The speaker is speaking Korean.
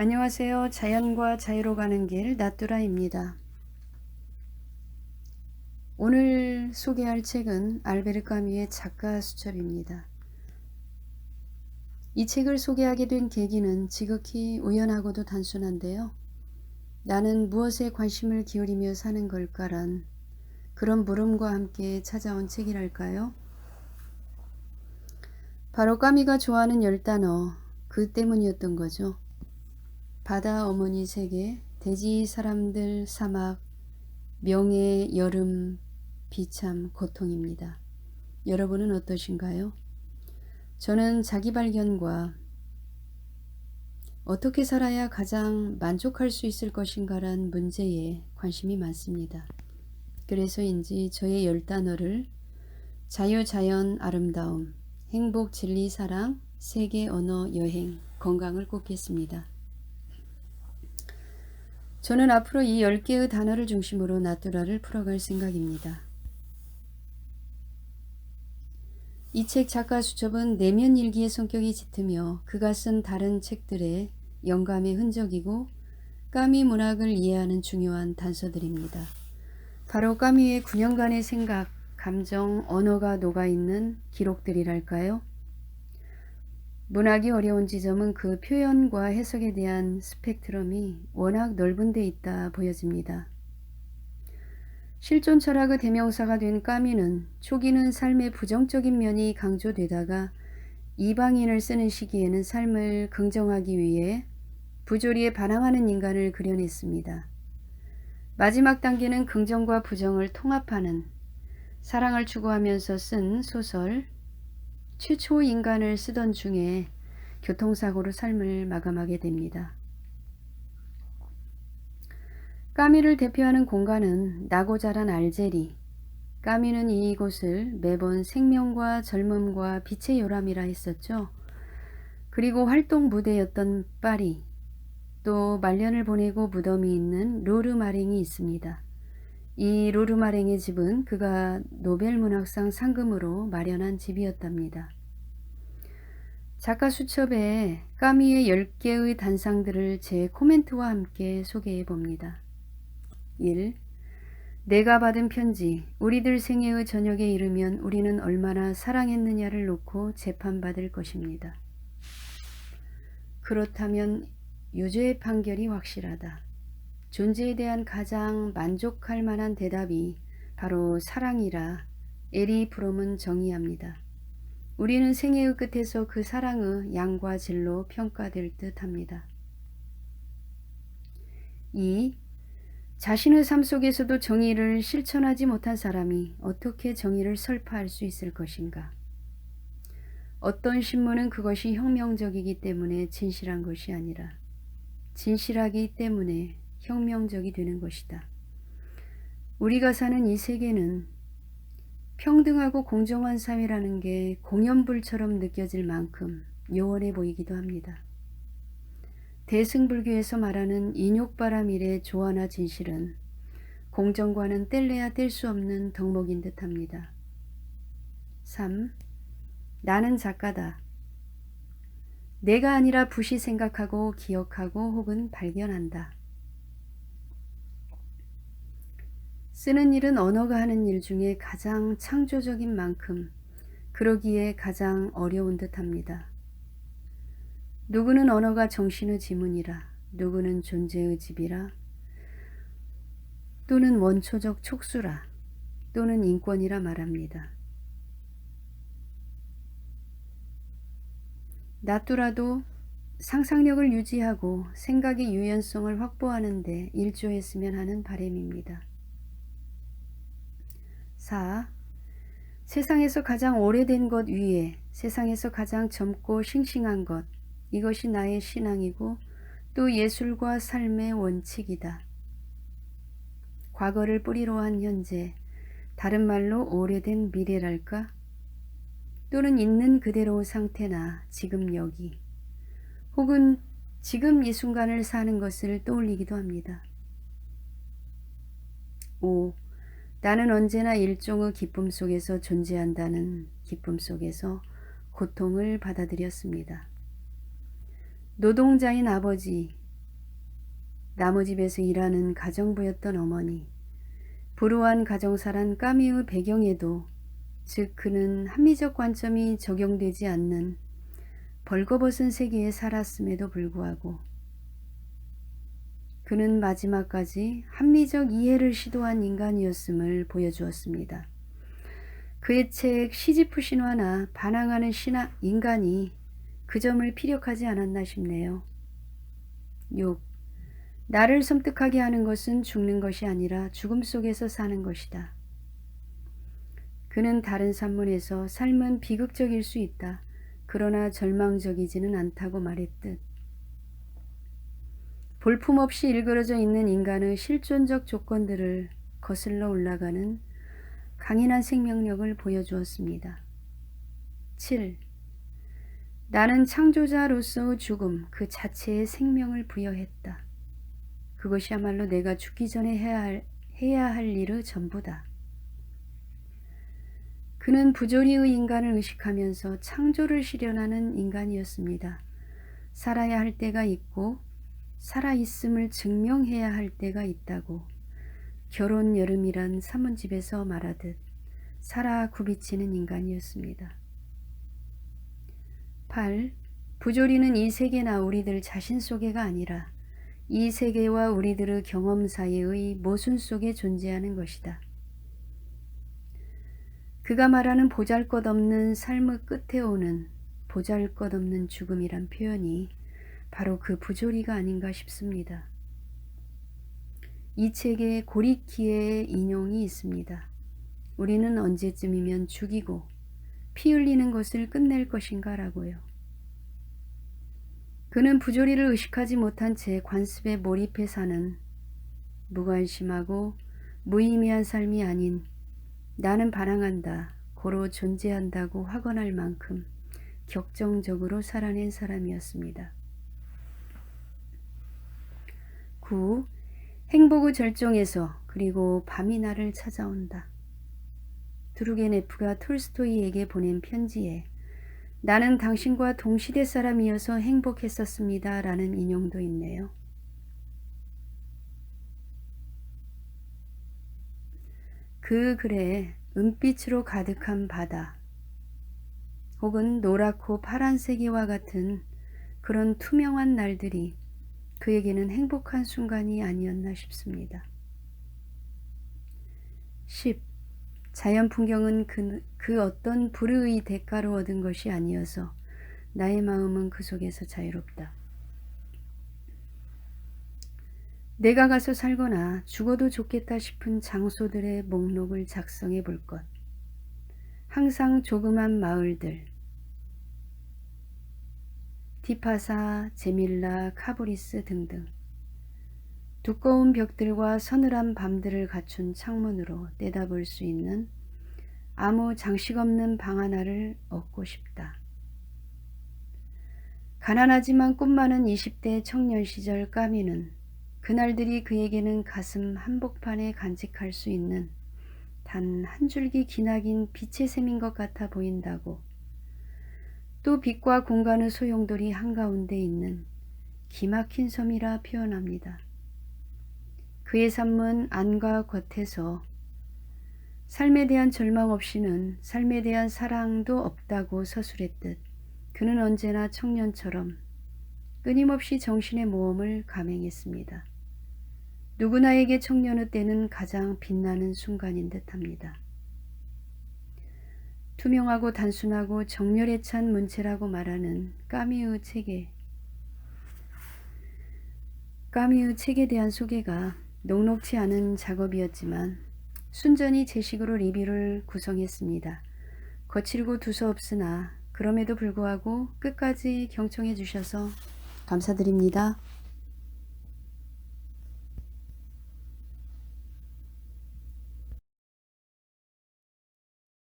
안녕하세요. 자연과 자유로 가는 길 나뚜라입니다. 오늘 소개할 책은 알베르 까미의 작가 수첩입니다. 이 책을 소개하게 된 계기는 지극히 우연하고도 단순한데요. 나는 무엇에 관심을 기울이며 사는 걸까란 그런 물음과 함께 찾아온 책이랄까요? 바로 까미가 좋아하는 열 단어 그 때문이었던 거죠. 바다 어머니 세계, 돼지 사람들 사막, 명예 여름, 비참 고통입니다. 여러분은 어떠신가요? 저는 자기 발견과 어떻게 살아야 가장 만족할 수 있을 것인가란 문제에 관심이 많습니다. 그래서인지 저의 열 단어를 자유, 자연, 아름다움, 행복, 진리, 사랑, 세계, 언어, 여행, 건강을 꼽겠습니다. 저는 앞으로 이 10개의 단어를 중심으로 나뚜라를 풀어갈 생각입니다. 이 책 작가 수첩은 내면 일기의 성격이 짙으며 그가 쓴 다른 책들의 영감의 흔적이고 까미 문학을 이해하는 중요한 단서들입니다. 바로 까미의 9년간의 생각, 감정, 언어가 녹아있는 기록들이랄까요? 문학이 어려운 지점은 그 표현과 해석에 대한 스펙트럼이 워낙 넓은 데 있다 보여집니다. 실존 철학의 대명사가 된 까미는 초기는 삶의 부정적인 면이 강조되다가 이방인을 쓰는 시기에는 삶을 긍정하기 위해 부조리에 반항하는 인간을 그려냈습니다. 마지막 단계는 긍정과 부정을 통합하는 사랑을 추구하면서 쓴 소설 최초 인간을 쓰던 중에 교통사고로 삶을 마감하게 됩니다. 까미를 대표하는 공간은 나고 자란 알제리. 까미는 이곳을 매번 생명과 젊음과 빛의 요람이라 했었죠. 그리고 활동 무대였던 파리. 또 말년을 보내고 무덤이 있는 루르마랭이 있습니다. 이 루르마랭의 집은 그가 노벨 문학상 상금으로 마련한 집이었답니다. 작가 수첩에 까미의 10개의 단상들을 제 코멘트와 함께 소개해 봅니다. 1. 내가 받은 편지, 우리들 생애의 저녁에 이르면 우리는 얼마나 사랑했느냐를 놓고 재판받을 것입니다. 그렇다면 유죄의 판결이 확실하다. 존재에 대한 가장 만족할 만한 대답이 바로 사랑이라 에리 브롬은 정의합니다. 우리는 생애의 끝에서 그 사랑의 양과 질로 평가될 듯 합니다. 2. 자신의 삶 속에서도 정의를 실천하지 못한 사람이 어떻게 정의를 설파할 수 있을 것인가? 어떤 신문은 그것이 혁명적이기 때문에 진실한 것이 아니라 진실하기 때문에 혁명적이 되는 것이다. 우리가 사는 이 세계는 평등하고 공정한 사회라는 게 공연불처럼 느껴질 만큼 요원해 보이기도 합니다. 대승불교에서 말하는 인욕바람 일의 조화나 진실은 공정과는 뗄래야 뗄 수 없는 덕목인 듯 합니다. 3. 나는 작가다. 내가 아니라 붓이 생각하고 기억하고 혹은 발견한다. 쓰는 일은 언어가 하는 일 중에 가장 창조적인 만큼 그러기에 가장 어려운 듯 합니다. 누구는 언어가 정신의 지문이라, 누구는 존재의 집이라, 또는 원초적 촉수라, 또는 인권이라 말합니다. 나뚜라도 상상력을 유지하고 생각의 유연성을 확보하는 데 일조했으면 하는 바램입니다. 4. 세상에서 가장 오래된 것 위에 세상에서 가장 젊고 싱싱한 것 이것이 나의 신앙이고 또 예술과 삶의 원칙이다. 과거를 뿌리로 한 현재 다른 말로 오래된 미래랄까? 또는 있는 그대로 상태나 지금 여기 혹은 지금 이 순간을 사는 것을 떠올리기도 합니다. 5. 나는 언제나 일종의 기쁨 속에서 존재한다는 기쁨 속에서 고통을 받아들였습니다. 노동자인 아버지, 나무집에서 일하는 가정부였던 어머니, 불우한 가정사란 까미의 배경에도 즉 그는 합리적 관점이 적용되지 않는 벌거벗은 세계에 살았음에도 불구하고 그는 마지막까지 합리적 이해를 시도한 인간이었음을 보여주었습니다. 그의 책 시지프 신화나 반항하는 신화 인간이 그 점을 피력하지 않았나 싶네요. 6. 나를 섬뜩하게 하는 것은 죽는 것이 아니라 죽음 속에서 사는 것이다. 그는 다른 산문에서 삶은 비극적일 수 있다. 그러나 절망적이지는 않다고 말했듯 볼품없이 일그러져 있는 인간의 실존적 조건들을 거슬러 올라가는 강인한 생명력을 보여주었습니다. 7. 나는 창조자로서의 죽음 그 자체의 생명을 부여했다. 그것이야말로 내가 죽기 전에 해야 할, 해야 할 일의 전부다. 그는 부조리의 인간을 의식하면서 창조를 실현하는 인간이었습니다. 살아야 할 때가 있고 살아있음을 증명해야 할 때가 있다고 결혼 여름이란 사문집에서 말하듯 살아 굽이치는 인간이었습니다. 8. 부조리는 이 세계나 우리들 자신 속에가 아니라 이 세계와 우리들의 경험 사이의 모순 속에 존재하는 것이다. 그가 말하는 보잘 것 없는 삶의 끝에 오는 보잘 것 없는 죽음이란 표현이 바로 그 부조리가 아닌가 싶습니다. 이 책에 고리키의 인용이 있습니다. 우리는 언제쯤이면 죽이고 피 흘리는 것을 끝낼 것인가 라고요. 그는 부조리를 의식하지 못한 채 관습에 몰입해 사는 무관심하고 무의미한 삶이 아닌 나는 반항한다, 고로 존재한다고 확언할 만큼 격정적으로 살아낸 사람이었습니다. 9. 행복의 절정에서 그리고 밤이 나를 찾아온다. 드루게네프가 톨스토이에게 보낸 편지에 나는 당신과 동시대 사람이어서 행복했었습니다. 라는 인용도 있네요. 그 글에 은빛으로 가득한 바다 혹은 노랗고 파란색이와 같은 그런 투명한 날들이 그에게는 행복한 순간이 아니었나 싶습니다. 10. 자연 풍경은 그, 그 어떤 불의의 대가로 얻은 것이 아니어서 나의 마음은 그 속에서 자유롭다. 내가 가서 살거나 죽어도 좋겠다 싶은 장소들의 목록을 작성해 볼 것. 항상 조그만 마을들. 디파사, 제밀라, 카브리스 등등. 두꺼운 벽들과 서늘한 밤들을 갖춘 창문으로 내다볼 수 있는 아무 장식 없는 방 하나를 얻고 싶다. 가난하지만 꿈 많은 20대 청년 시절 까미는 그날들이 그에게는 가슴 한복판에 간직할 수 있는 단 한 줄기 기나긴 빛의 샘인 것 같아 보인다고 또 빛과 공간의 소용돌이 한가운데 있는 기막힌 섬이라 표현합니다. 그의 삶은 안과 겉에서 삶에 대한 절망 없이는 삶에 대한 사랑도 없다고 서술했듯 그는 언제나 청년처럼 끊임없이 정신의 모험을 감행했습니다. 누구나에게 청년의 때는 가장 빛나는 순간인 듯 합니다. 투명하고 단순하고 정열에 찬 문체라고 말하는 까미의 책에 까미의 책에 대한 소개가 녹록치 않은 작업이었지만 순전히 제 식으로 리뷰를 구성했습니다. 거칠고 두서없으나 그럼에도 불구하고 끝까지 경청해 주셔서 감사드립니다.